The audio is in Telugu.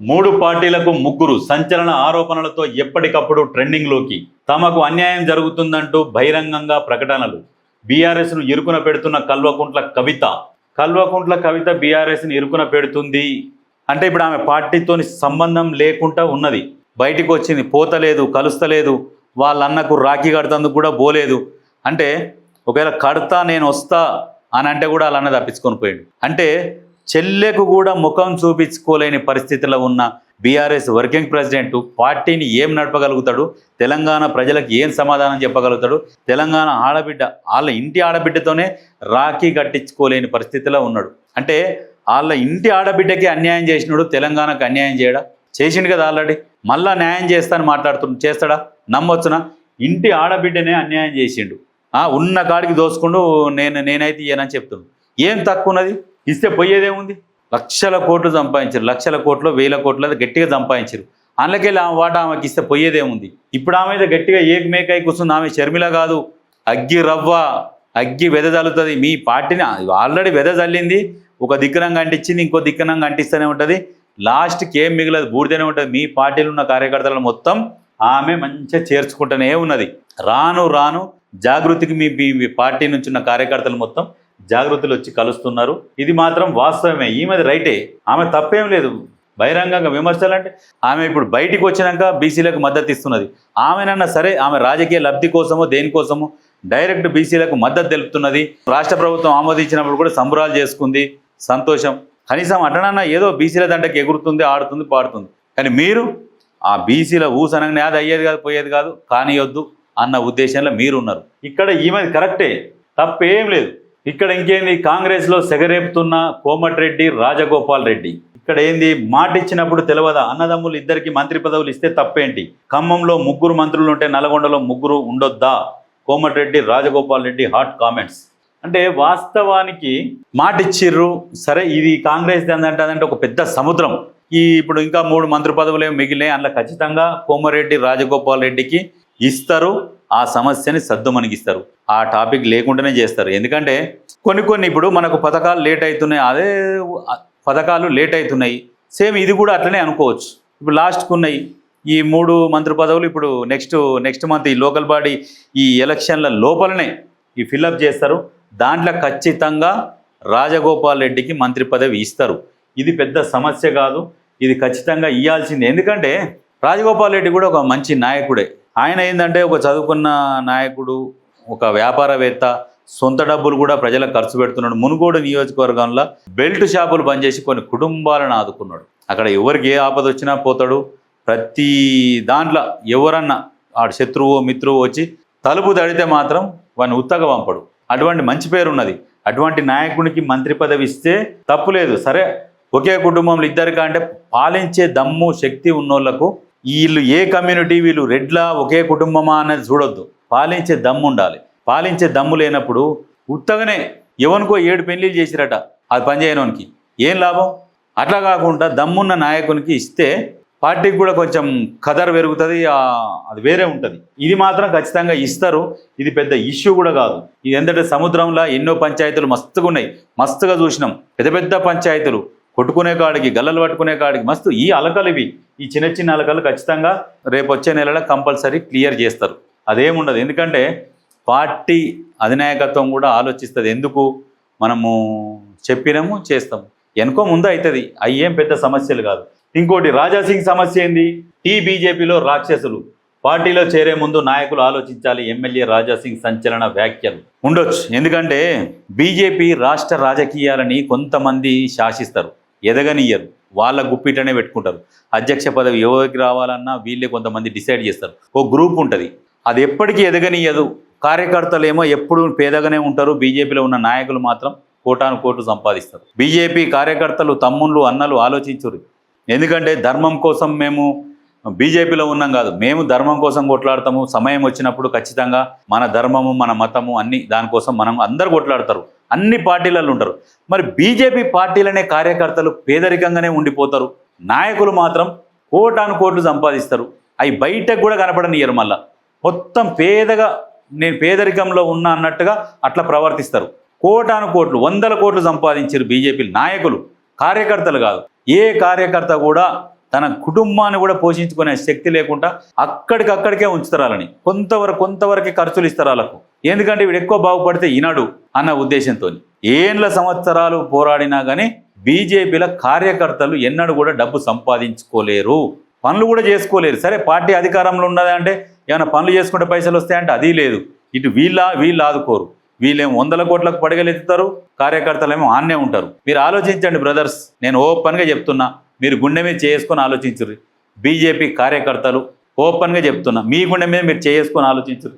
మూడు పార్టీలకు ముగ్గురు సంచలన ఆరోపణలతో ఎప్పటికప్పుడు ట్రెండింగ్లోకి. తమకు అన్యాయం జరుగుతుందంటూ బహిరంగంగా ప్రకటనలు. బీఆర్ఎస్ను ఇరుకున పెడుతున్న కల్వకుంట్ల కవిత. కల్వకుంట్ల కవిత బీఆర్ఎస్ని ఇరుకున పెడుతుంది అంటే ఇప్పుడు ఆమె పార్టీతోని సంబంధం లేకుండా ఉన్నది. బయటికి వచ్చింది పోతలేదు కలుస్తలేదు. వాళ్ళ అన్నకు రాఖీ కడుతందుకు కూడా పోలేదు. అంటే ఒకవేళ కడతా నేను వస్తా అని అంటే కూడా వాళ్ళ అన్న తప్పించుకొని పోయాడు. అంటే చెల్లెకు కూడా ముఖం చూపించుకోలేని పరిస్థితిలో ఉన్న బీఆర్ఎస్ వర్కింగ్ ప్రెసిడెంట్ పార్టీని ఏం నడపగలుగుతాడు? తెలంగాణ ప్రజలకు ఏం సమాధానం చెప్పగలుగుతాడు? తెలంగాణ ఆడబిడ్డ వాళ్ళ ఇంటి ఆడబిడ్డతోనే రాఖీ కట్టించుకోలేని పరిస్థితిలో ఉన్నాడు. అంటే వాళ్ళ ఇంటి ఆడబిడ్డకి అన్యాయం చేసినాడు తెలంగాణకు అన్యాయం చేయడా? చేసిండు కదా ఆల్రెడీ. మళ్ళా న్యాయం చేస్తాను మాట్లాడుతుండు చేస్తాడా? నమ్మొచ్చునా? ఇంటి ఆడబిడ్డనే అన్యాయం చేసిండు. ఉన్న కాడికి దోసుకుండు నేను నేనైతే ఇయ్యనని చెప్తుండు ఏం తక్కువ ఉన్నది? ఇస్తే పోయేదేముంది లక్షల కోట్లు సంపాదించారు. లక్షల కోట్లు వేల కోట్లు గట్టిగా సంపాదించారు. అందులోకెళ్ళి ఆమె వాట ఆమెకి ఇస్తే పోయేదేముంది ఇప్పుడు ఆమె అయితే గట్టిగా ఏక్ మేకై కూర్చుంది. ఆమె షర్మిల కాదు. అగ్గి రవ్వ అగ్గి వెదజల్లుతుంది మీ పార్టీని ఆల్రెడీ వెదజల్లింది ఒక దిక్కనంగా అంటించింది ఇంకో దిక్కనంగా అంటిస్తూనే ఉంటుంది. లాస్ట్కి ఏం మిగలదు బూడిదనే ఉంటుంది. మీ పార్టీలో ఉన్న కార్యకర్తలను మొత్తం ఆమె మంచిగా చేర్చుకుంటూనే ఉన్నది. రాను రాను జాగృతికి మీ మీ మీ పార్టీ నుంచి ఉన్న కార్యకర్తలు మొత్తం జాగ్రత్తలు వచ్చి కలుస్తున్నారు. ఇది మాత్రం వాస్తవమే. ఈమెది రైటే. ఆమె తప్పేం లేదు. బహిరంగంగా విమర్శలంటే ఆమె ఇప్పుడు బయటికి వచ్చినాక బీసీలకు మద్దతు ఇస్తున్నది. ఆమెనన్నా సరే ఆమె రాజకీయ లబ్ధి కోసమో దేనికోసమో డైరెక్ట్ బీసీలకు మద్దతు తెలుపుతున్నది. రాష్ట్ర ప్రభుత్వం ఆమోదించినప్పుడు కూడా సంబరాలు చేసుకుంది. సంతోషం. కనీసం అటనన్నా ఏదో బీసీల దండకి ఎగురుతుంది ఆడుతుంది పాడుతుంది. కానీ మీరు ఆ బీసీల ఊసనంగానే అది అయ్యేది కాదు పోయేది కాదు కానియొద్దు అన్న ఉద్దేశంలో మీరు ఉన్నారు ఇక్కడ ఈమెది కరెక్టే. తప్పేం లేదు. ఇక్కడ ఇంకేంది? కాంగ్రెస్లో సెగరేపుతున్న కోమటిరెడ్డి రాజగోపాల్ రెడ్డి. ఇక్కడ ఏంది? మాట ఇచ్చినప్పుడు తెలియదా అన్నదమ్ములు ఇద్దరికి మంత్రి పదవులు ఇస్తే తప్పేంటి? ఖమ్మంలో ముగ్గురు మంత్రులు ఉంటే నల్గొండలో ముగ్గురు ఉండొద్దా? Komatireddy Rajagopal Reddy hot comments. అంటే వాస్తవానికి మాట ఇచ్చిర్రు సరే ఇది కాంగ్రెస్ ఏంటంటే అదంటే ఒక పెద్ద సముద్రం. ఈ ఇప్పుడు ఇంకా మూడు మంత్రి పదవులు ఏమి మిగిలినాయి. అందులో ఖచ్చితంగా కోమరెడ్డి రాజగోపాల్ రెడ్డికి ఇస్తారు. ఆ సమస్యని సద్దు ఆ టాపిక్ లేకుండానే చేస్తారు. ఎందుకంటే కొన్ని కొన్ని ఇప్పుడు మనకు పథకాలు లేట్ అవుతున్నాయి అదే పథకాలు లేట్ అవుతున్నాయి సేమ్ ఇది కూడా అట్లనే అనుకోవచ్చు. ఇప్పుడు లాస్ట్కు ఉన్నాయి. ఈ మూడు మంత్రి పదవులు ఇప్పుడు నెక్స్ట్ నెక్స్ట్ మంత్ ఈ లోకల్ బాడీ ఈ ఎలక్షన్ల లోపలనే ఈ ఫిల్అప్ చేస్తారు. దాంట్లో ఖచ్చితంగా రాజగోపాల్ రెడ్డికి మంత్రి పదవి ఇస్తారు. ఇది పెద్ద సమస్య కాదు. ఇది ఖచ్చితంగా ఇవ్వాల్సిందే ఎందుకంటే రాజగోపాల్ రెడ్డి కూడా ఒక మంచి నాయకుడే. ఆయన ఏంటంటే ఒక చదువుకున్న నాయకుడు ఒక వ్యాపారవేత్త సొంత డబ్బులు కూడా ప్రజలకు ఖర్చు పెడుతున్నాడు. మునుగోడు నియోజకవర్గంలో బెల్ట్ షాపులు బంద్ చేసి కొన్ని కుటుంబాలను ఆదుకున్నాడు. అక్కడ ఎవరికి ఏ ఆపద వచ్చినా పోతాడు. ప్రతి దాంట్లో ఎవరన్నా ఆ శత్రువు మిత్రువు వచ్చి తలుపు తడితే మాత్రం వాడిని ఉత్తగా పంపడు. అటువంటి మంచి పేరు ఉన్నది. అటువంటి నాయకునికి మంత్రి పదవి ఇస్తే తప్పులేదు సరే ఒకే కుటుంబంలో ఇద్దరికా అంటే పాలించే దమ్ము శక్తి ఉన్నోళ్ళకు వీళ్ళు ఏ కమ్యూనిటీ వీళ్ళు రెడ్లా ఒకే కుటుంబమా అనేది చూడొద్దు. పాలించే దమ్ము ఉండాలి. పాలించే దమ్ము లేనప్పుడు ఉత్తగానే ఎవరికో ఏడు పెళ్ళిలు చేసిరట అది పనిచేయనోనికి ఏం లాభం? అట్లా కాకుండా దమ్మున్న నాయకునికి ఇస్తే పార్టీకి కూడా కొంచెం కదర్ పెరుగుతుంది అది వేరే ఉంటుంది. ఇది మాత్రం ఖచ్చితంగా ఇస్తారు. ఇది పెద్ద ఇష్యూ కూడా కాదు. ఇది ఎందుకంటే సముద్రంలో ఎన్నో పంచాయతీలు మస్తుగా ఉన్నాయి. మస్తుగా చూసినాం. పెద్ద పెద్ద పంచాయతీలు. కొట్టుకునే కాడికి గల్లలు పట్టుకునే కాడికి మస్తు ఈ అలకలు ఇవి. ఈ చిన్న చిన్న అలకలు ఖచ్చితంగా రేపు వచ్చే నెలలో కంపల్సరీ క్లియర్ చేస్తారు. అదేముండదు ఎందుకంటే పార్టీ అధినాయకత్వం కూడా ఆలోచిస్తుంది. ఎందుకు? మనము చెప్పినాము చేస్తాము. ఎనుకో ముందు అవుతుంది అయ్యేం పెద్ద సమస్యలు కాదు. ఇంకోటి రాజాసింగ్ సమస్య ఏంది? టీ బీజేపీలో రాక్షసులు. పార్టీలో చేరే ముందు నాయకులు ఆలోచించాలి. ఎమ్మెల్యే రాజాసింగ్ సంచలన వ్యాఖ్యలు. ఉండొచ్చు. ఎందుకంటే బీజేపీ రాష్ట్ర రాజకీయాలని కొంతమంది శాసిస్తారు. ఎదగనియ్యరు. వాళ్ళ గుప్పిటనే పెట్టుకుంటారు. అధ్యక్ష పదవి ఎవరికి రావాలన్నా వీళ్ళే కొంతమంది డిసైడ్ చేస్తారు. ఓ గ్రూప్ ఉంటుంది. అది ఎప్పటికీ ఎదగనియ్యదు. కార్యకర్తలు ఏమో ఎప్పుడు పేదగానే ఉంటారు. బీజేపీలో ఉన్న నాయకులు మాత్రం కోటాను కోట్లు సంపాదిస్తారు. బీజేపీ కార్యకర్తలు తమ్ముళ్ళు అన్నలు ఆలోచించురు. ఎందుకంటే ధర్మం కోసం మేము బీజేపీలో ఉన్నాం కాదు. మేము ధర్మం కోసం కొట్లాడతాము. సమయం వచ్చినప్పుడు ఖచ్చితంగా మన ధర్మము మన మతము అన్ని దానికోసం మనం అందరు కొట్లాడతారు. అన్ని పార్టీలలో ఉంటారు. మరి బీజేపీ పార్టీలనే కార్యకర్తలు పేదరికంగానే ఉండిపోతారు. నాయకులు మాత్రం కోటాను కోట్లు సంపాదిస్తారు. అవి బయటకు కూడా కనపడనియరు మళ్ళా. మొత్తం పేదగా నేను పేదరికంలో ఉన్నా అన్నట్టుగా అట్లా ప్రవర్తిస్తారు. కోటాను కోట్లు వందల కోట్లు సంపాదించారు బీజేపీ నాయకులు కార్యకర్తలు కాదు. ఏ కార్యకర్త కూడా తన కుటుంబాన్ని కూడా పోషించుకునే శక్తి లేకుండా అక్కడికక్కడికే ఉంచుతారాలని వాళ్ళని. కొంతవరకు కొంతవరకే ఖర్చులు ఇస్తారు వాళ్ళకు. ఎందుకంటే వీడు ఎక్కువ బాగుపడితే ఈనాడు అన్న ఉద్దేశంతో ఏండ్ల సంవత్సరాలు పోరాడినా కానీ బీజేపీల కార్యకర్తలు ఎన్నడూ కూడా డబ్బు సంపాదించుకోలేరు. పనులు కూడా చేసుకోలేరు. సరే పార్టీ అధికారంలో ఉన్నది అంటే ఏమైనా పనులు చేసుకుంటే పైసలు వస్తాయంటే అది లేదు. ఇటు వీళ్ళ వీళ్ళు ఆదుకోరు. వీళ్ళేమో వందల కోట్లకు పడగలెత్తుతారు కార్యకర్తలేమో ఆన్నే ఉంటారు. మీరు ఆలోచించండి బ్రదర్స్. నేను ఓపెన్గా చెప్తున్నా మీరు గుండె మీద చేసుకొని ఆలోచించరు బీజేపీ కార్యకర్తలు ఓపెన్గా చెప్తున్నా మీ గుండె మీద మీరు చేసుకొని ఆలోచించరు